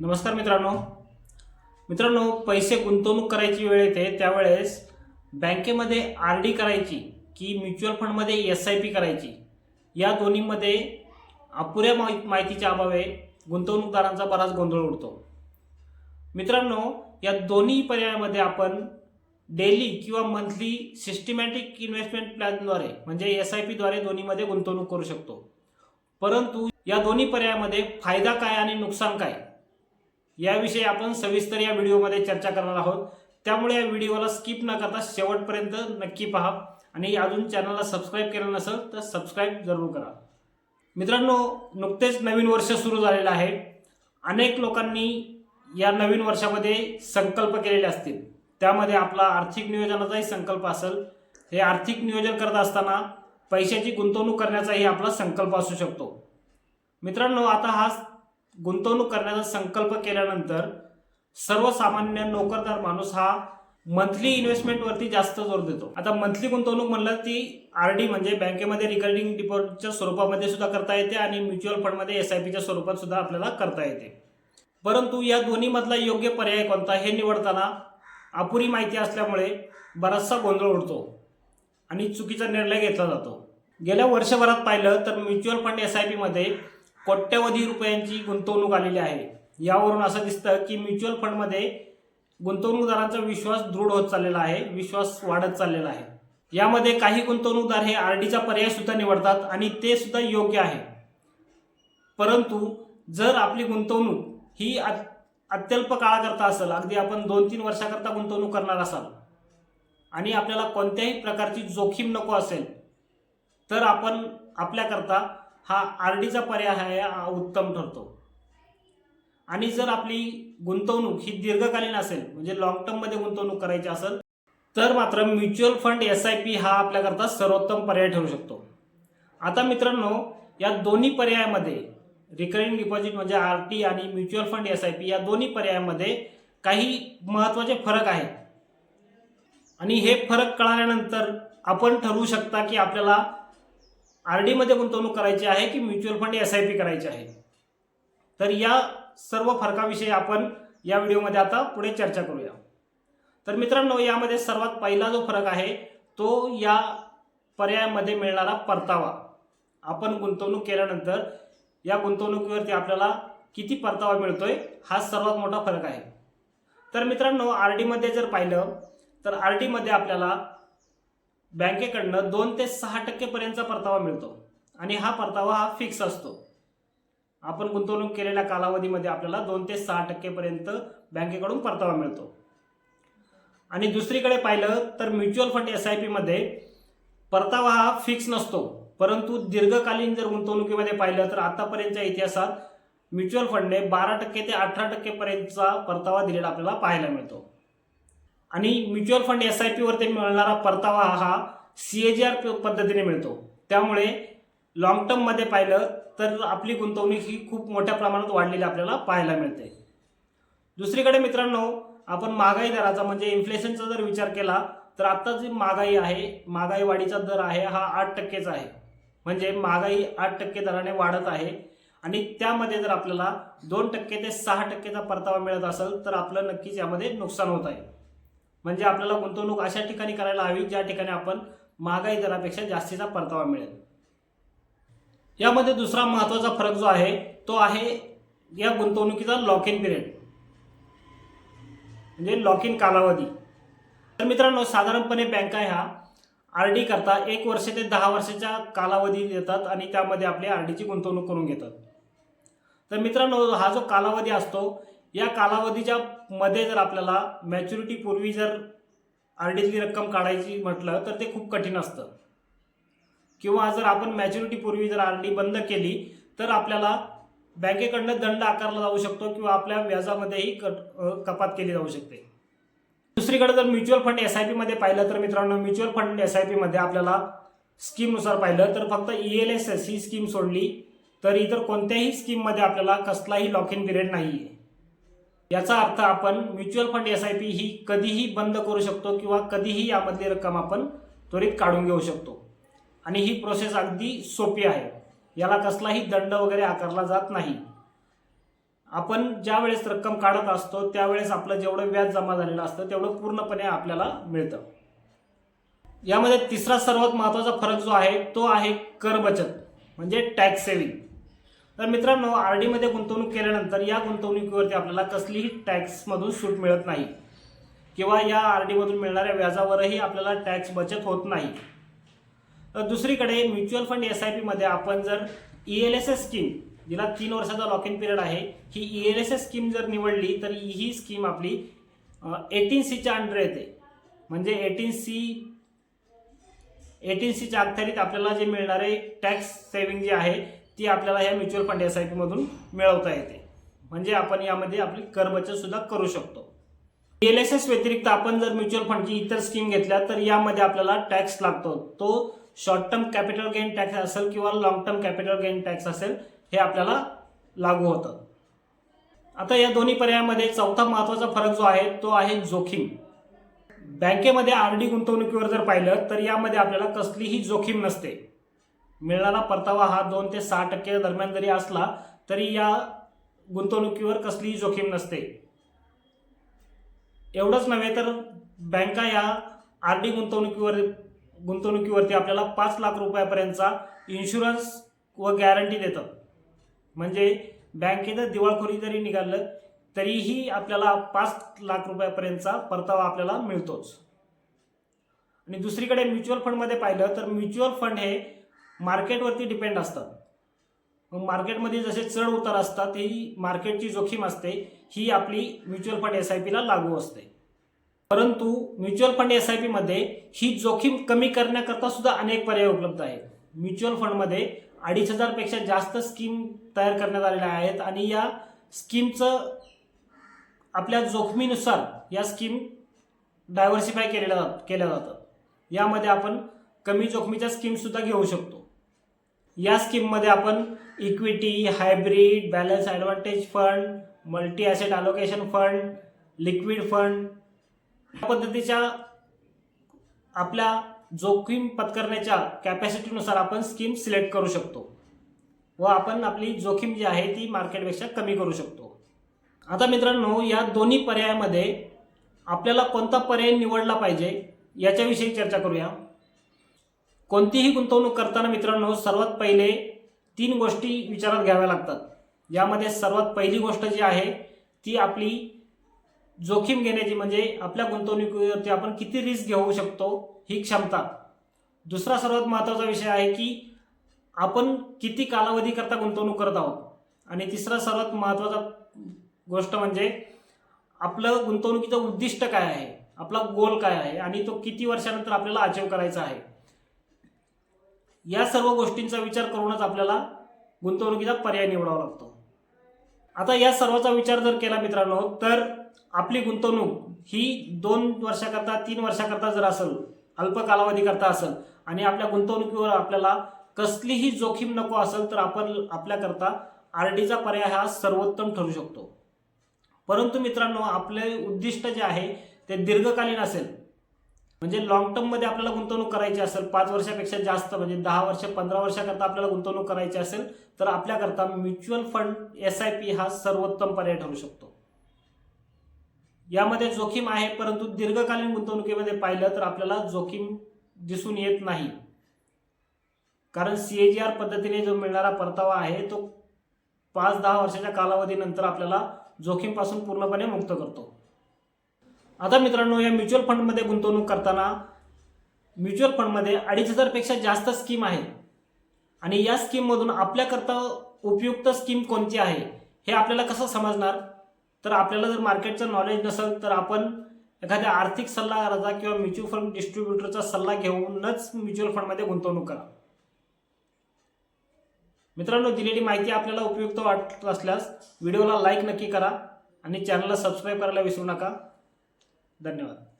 नमस्कार मित्रांनो. मित्रांनो पैसे गुंतवणूक करायची वेळ येते त्यावेळेस बँकेमध्ये आर डी करायची की म्युच्युअल फंडमध्ये एस आय पी करायची. या दोन्हीमध्ये अपुऱ्या माहि माहितीच्या अभावे गुंतवणूकदारांचा बराच गोंधळ उडतो. मित्रांनो या दोन्ही पर्यायामध्ये आपण डेली किंवा मंथली सिस्टमॅटिक इन्व्हेस्टमेंट प्लॅनद्वारे म्हणजे एस आय पीद्वारे दोन्हीमध्ये गुंतवणूक करू शकतो. परंतु या दोन्ही पर्यायामध्ये फायदा काय आणि नुकसान काय? याविषयी आपण सविस्तर या व्हिडिओमध्ये चर्चा करणार आहोत. त्यामुळे या व्हिडिओला स्किप न करता शेवटपर्यंत नक्की पहा. आणि अजून चॅनलला सबस्क्राईब केलं नसेल तर सबस्क्राईब जरूर करा. मित्रांनो नुकतेच नवीन वर्ष सुरू झालेलं आहे. अनेक लोकांनी या नवीन वर्षामध्ये संकल्प केलेले असतील. त्यामध्ये आपला आर्थिक नियोजनाचाही संकल्प असेल. हे आर्थिक नियोजन करत असताना पैशाची गुंतवणूक करण्याचाही आपला संकल्प असू शकतो. मित्रांनो आता हा गुंतवणूक करण्याचा संकल्प केल्यानंतर सर्वसामान्य नोकरदार माणूस हा मंथली इन्व्हेस्टमेंटवरती जास्त जोर देतो. आता मंथली गुंतवणूक म्हणलं ती आर डी म्हणजे बँकेमध्ये रिकरिंग डिपॉझिटच्या स्वरूपामध्ये सुद्धा करता येते आणि म्युच्युअल फंडमध्ये एस आय पीच्या स्वरूपात सुद्धा आपल्याला करता येते. परंतु या दोन्हीमधला योग्य पर्याय कोणता हे निवडताना अपुरी माहिती असल्यामुळे बराचसा गोंधळ उडतो आणि चुकीचा निर्णय घेतला जातो. गेल्या वर्षभरात पाहिलं तर म्युच्युअल फंड एस आय पीमध्ये कोट्यवधी रुपयांची गुंतवणूक आलेली आहे. यावरून असं दिसतं की म्युच्युअल फंडमध्ये गुंतवणूकदारांचा विश्वास दृढ होत चाललेला आहे विश्वास वाढत चाललेला आहे. यामध्ये काही गुंतवणूकदार हे आर डीचा पर्याय सुद्धा निवडतात आणि ते सुद्धा योग्य आहे. परंतु जर आपली गुंतवणूक ही अत- अत्यल्प काळाकरता असेल अगदी आपण दोन तीन वर्षाकरता गुंतवणूक करणार असाल आणि आपल्याला कोणत्याही प्रकारची जोखीम नको असेल तर आपण आपल्याकरता हा आर डीचा पर्याय हा उत्तम ठरतो. आणि जर आपली गुंतवणूक ही दीर्घकालीन असेल म्हणजे लॉंग टर्ममध्ये गुंतवणूक करायची असेल तर मात्र mutual fund S I P हा आपल्याकरता सर्वोत्तम पर्याय ठरू शकतो. आता मित्रांनो या दोन्ही पर्यायामध्ये रिकरिंग डिपॉझिट म्हणजे आर टी आणि mutual fund S I P या दोन्ही पर्यायामध्ये काही महत्त्वाचे फरक आहेत. आणि हे फरक कळाल्यानंतर आपण ठरवू शकता की आपल्याला आर डीमध्ये गुंतवणूक करायची आहे की mutual fund S I P करायची आहे? तर या सर्व फरकाविषयी आपण या व्हिडिओमध्ये आता पुढे चर्चा करूया. तर मित्रांनो यामध्ये सर्वात पहिला जो फरक आहे तो या पर्यायामध्ये मिळणारा परतावा. आपण गुंतवणूक केल्यानंतर या गुंतवणुकीवरती आपल्याला किती परतावा मिळतोय हा सर्वात मोठा फरक आहे. तर मित्रांनो आर डीमध्ये जर पाहिलं तर आर डीमध्ये आपल्याला बँकेकडनं दोन ते सहा टक्केपर्यंतचा परतावा मिळतो. आणि हा परतावा हा फिक्स असतो. आपण गुंतवणूक केलेल्या कालावधीमध्ये आपल्याला दोन ते सहा टक्केपर्यंत बँकेकडून परतावा मिळतो. आणि दुसरीकडे पाहिलं तर म्युच्युअल फंड एस आय पीमध्ये परतावा हा फिक्स नसतो. परंतु दीर्घकालीन जर गुंतवणुकीमध्ये पाहिलं तर आतापर्यंतच्या इतिहासात म्युच्युअल फंडने बारा टक्के ते अठरा टक्केपर्यंतचा परतावा दिलेला आपल्याला पाहायला मिळतो. आणि म्युच्युअल फंड एस आय पीवरती मिळणारा परतावा हा सी ए जी आर पद्धतीने मिळतो. त्यामुळे लॉंग टर्ममध्ये पाहिलं तर आपली गुंतवणूक ही खूप मोठ्या प्रमाणात वाढलेली आपल्याला पाहायला मिळते. दुसरीकडे मित्रांनो आपण महागाई दराचा म्हणजे इन्फ्लेशनचा जर विचार केला तर आत्ता जी महागाई आहे महागाई वाढीचा दर आहे हा आठ टक्केचा आहे. म्हणजे महागाई आठ टक्के दराने वाढत आहे आणि त्यामध्ये जर आपल्याला दोन टक्के ते सहा टक्केचा परतावा मिळत असेल तर आपलं नक्कीच यामध्ये नुकसान होत आहे. म्हणजे आपल्याला गुंतवणूक अशा ठिकाणी करायला हवी ज्या ठिकाणी आपण महागाई दरापेक्षा जास्तीचा परतावा मिळेल. यामध्ये दुसरा महत्त्वाचा फरक जो आहे तो आहे या गुंतवणुकीचा लॉक इन पिरियड म्हणजे लॉक इन कालावधी. तर मित्रांनो साधारणपणे बँका ह्या आर डी करता एक वर्ष ते दहा वर्षाच्या कालावधी देतात आणि त्यामध्ये आपली आर डीची गुंतवणूक करून घेतात. तर मित्रांनो हा जो कालावधी असतो या कालावधीच्या मध्ये जर आपल्याला मॅच्युरिटी पूर्वी जर आर डीतली रक्कम काढायची म्हटलं तर ते खूप कठीण असतं. किंवा जर आपण मॅच्युरिटी पूर्वी जर आर डी बंद केली तर आपल्याला बँकेकडनं दंड आकारला जाऊ शकतो किंवा आपल्या व्याजामध्येही कट कपात केली जाऊ शकते. दुसरीकडे जर म्युच्युअल फंड एस आय पीमध्ये पाहिलं तर मित्रांनो म्युच्युअल फंड एस आय पीमध्ये आपल्याला स्कीमनुसार पाहिलं तर फक्त ई एल एस एस ही स्कीम सोडली तर इतर कोणत्याही स्कीममध्ये आपल्याला कसलाही लॉक इन पिरियड नाही आहे याचा अर्थ आपण mutual fund S I P ही कधीही बंद करू शकतो किंवा कधीही यामधली रक्कम आपण त्वरित काढून घेऊ शकतो. आणि ही प्रोसेस अगदी सोपी आहे. याला कसलाही दंड वगैरे आकारला जात नाही. आपण ज्या वेळेस रक्कम काढत असतो त्यावेळेस आपलं जेवढं व्याज जमा झालेलं असतं तेवढं पूर्णपणे आपल्याला मिळतं. यामध्ये तिसरा सर्वात महत्त्वाचा फरक जो आहे तो आहे कर बचत म्हणजे टॅक्स सेव्हिंग तर मित्रांनो आर डीमध्ये गुंतवणूक केल्यानंतर या गुंतवणुकीवरती आपल्याला कसलीही टॅक्समधून सूट मिळत नाही. किंवा या आर डीमधून मिळणाऱ्या व्याजावरही आपल्याला टॅक्स बचत होत नाही. तर दुसरीकडे म्युच्युअल फंड एस आय पीमध्ये आपण जर E L S S scheme जिला तीन वर्षाचा लॉक इन पिरियड आहे ही E L S S scheme जर निवडली तर ही स्कीम आपली एटीन सीच्या अंडर येते. म्हणजे एटीन सी एटीन सीच्या अखत्यारीत आपल्याला जे मिळणारे टॅक्स सेव्हिंग जे आहे ती आपल्याला या म्युच्युअल फंड एस आय पीमधून मिळवता येते. म्हणजे आपण यामध्ये आपली कर बचतसुद्धा करू शकतो. एल एस एस व्यतिरिक्त आपण जर म्युच्युअल फंडची इतर स्कीम घेतल्या तर यामध्ये आपल्याला टॅक्स लागतो. तो short term capital gain tax असेल किंवा long term capital gain tax असेल हे आपल्याला लागू होतं. आता या दोन्ही पर्यायामध्ये चौथा महत्त्वाचा फरक जो आहे तो आहे जोखीम. बँकेमध्ये आर डी गुंतवणुकीवर जर पाहिलं तर यामध्ये आपल्याला कसलीही जोखीम नसते. मिळणारा परतावा हा दोन ते सहा टक्के दरम्यान जरी असला तरी या गुंतवणुकीवर कसलीही जोखीम नसते. एवढंच नव्हे तर बँका या आर डी गुंतवणुकीवर गुंतवणुकीवरती आपल्याला पाच लाख रुपयापर्यंतचा इन्शुरन्स व गॅरंटी देतात म्हणजे बँकेनं दिवाळखोरी जरी निघालं तरीही आपल्याला पाच लाख रुपयापर्यंतचा परतावा आपल्याला मिळतोच. आणि दुसरीकडे म्युच्युअल फंडमध्ये पाहिलं तर म्युच्युअल फंड हे मार्केटवरती डिपेंड असतात. मग मार्केटमध्ये जसे चढ उतार असतात ही मार्केटची जोखीम असते ही आपली म्युच्युअल फंड एस आय पीला लागू असते. परंतु म्युच्युअल फंड एस आय पीमध्ये ही जोखीम कमी करण्याकरता सुद्धा अनेक पर्याय उपलब्ध आहेत. म्युच्युअल फंडमध्ये अडीच हजारपेक्षा जास्त स्कीम तयार करण्यात आलेल्या आहेत आणि या स्कीमचं आपल्या जोखमीनुसार या स्कीम डायव्हर्सिफाय केलेल्या जात केल्या जातात. यामध्ये आपण कमी जोखमीच्या स्कीमसुद्धा घेऊ शकतो. या स्कीममध्ये आपण equity hybrid balance advantage fund multi asset allocation fund liquid fund या पद्धतीच्या आपल्या जोखीम पत्करण्याच्या कॅपॅसिटीनुसार आपण स्कीम सिलेक्ट करू शकतो. व आपण आपली जोखीम जी आहे ती मार्केटपेक्षा कमी करू शकतो. आता मित्रांनो या दोन्ही पर्यायामध्ये आपल्याला कोणता पर्याय निवडला पाहिजे याच्याविषयी चर्चा करूया. कोणतीही गुंतवणूक करताना मित्रांनो सर्वात पहिले तीन गोष्टी विचारात घ्याव्या लागतात. यामध्ये सर्वात पहिली गोष्ट जी आहे ती आपली जोखीम घेण्याची म्हणजे आपल्या गुंतवणुकीवरती आपण किती रिस्क घेऊ शकतो ही क्षमता. दुसरा सर्वात महत्त्वाचा विषय आहे की आपण किती कालावधीकरता गुंतवणूक करत आहोत. आणि तिसरा सर्वात महत्त्वाचा गोष्ट म्हणजे आपलं गुंतवणुकीचं उद्दिष्ट काय आहे? आपला गोल काय आहे? आणि तो किती वर्षानंतर आपल्याला अचीव करायचा आहे? या सर्व गोष्टींचा विचार करूनच आपल्याला गुंतवणुकीचा पर्याय निवडावा लागतो. आता या सर्वाचा विचार जर केला मित्रांनो तर आपली गुंतवणूक ही दोन वर्षाकरता तीन वर्षाकरता जर असेल अल्प कालावधीकरता असेल आणि आपल्या गुंतवणुकीवर आपल्याला कसलीही जोखीम नको असेल तर आपण आपल्याकरता आर डीचा पर्याय हा सर्वोत्तम ठरू शकतो. परंतु मित्रांनो आपले उद्दिष्ट जे आहे ते दीर्घकालीन असेल. म्हणजे लॉंग टर्ममध्ये आपल्याला गुंतवणूक करायची असेल पाच वर्षापेक्षा जास्त म्हणजे दहा वर्ष पंधरा वर्षाकरता आपल्याला गुंतवणूक करायची असेल तर आपल्याकरता mutual fund S I P हा सर्वोत्तम पर्याय ठरू शकतो. यामध्ये जोखीम आहे परंतु दीर्घकालीन गुंतवणुकीमध्ये पाहिलं तर आपल्याला जोखीम दिसून येत नाही. कारण सी ए जी आर पद्धतीने जो मिळणारा परतावा आहे तो पाच दहा वर्षाच्या कालावधीनंतर आपल्याला जोखीमपासून पूर्णपणे मुक्त करतो. आता मित्रांनो या म्युच्युअल फंडमध्ये गुंतवणूक करताना म्युच्युअल फंडमध्ये अडीच हजारपेक्षा जास्त स्कीम आहे आणि या स्कीममधून आपल्याकरता उपयुक्त स्कीम कोणती आहे हे आपल्याला कसं समजणार? तर आपल्याला जर मार्केटचं नॉलेज नसेल तर आपण एखाद्या आर्थिक सल्लागाराचा किंवा म्युच्युअल फंड डिस्ट्रीब्युटरचा सल्ला घेऊनच म्युच्युअल फंडमध्ये गुंतवणूक करा. मित्रांनो दिलेली माहिती आपल्याला उपयुक्त वाटत असल्यास व्हिडिओला लाईक नक्की करा आणि चॅनलला सबस्क्राईब करायला विसरू नका. धन्यवाद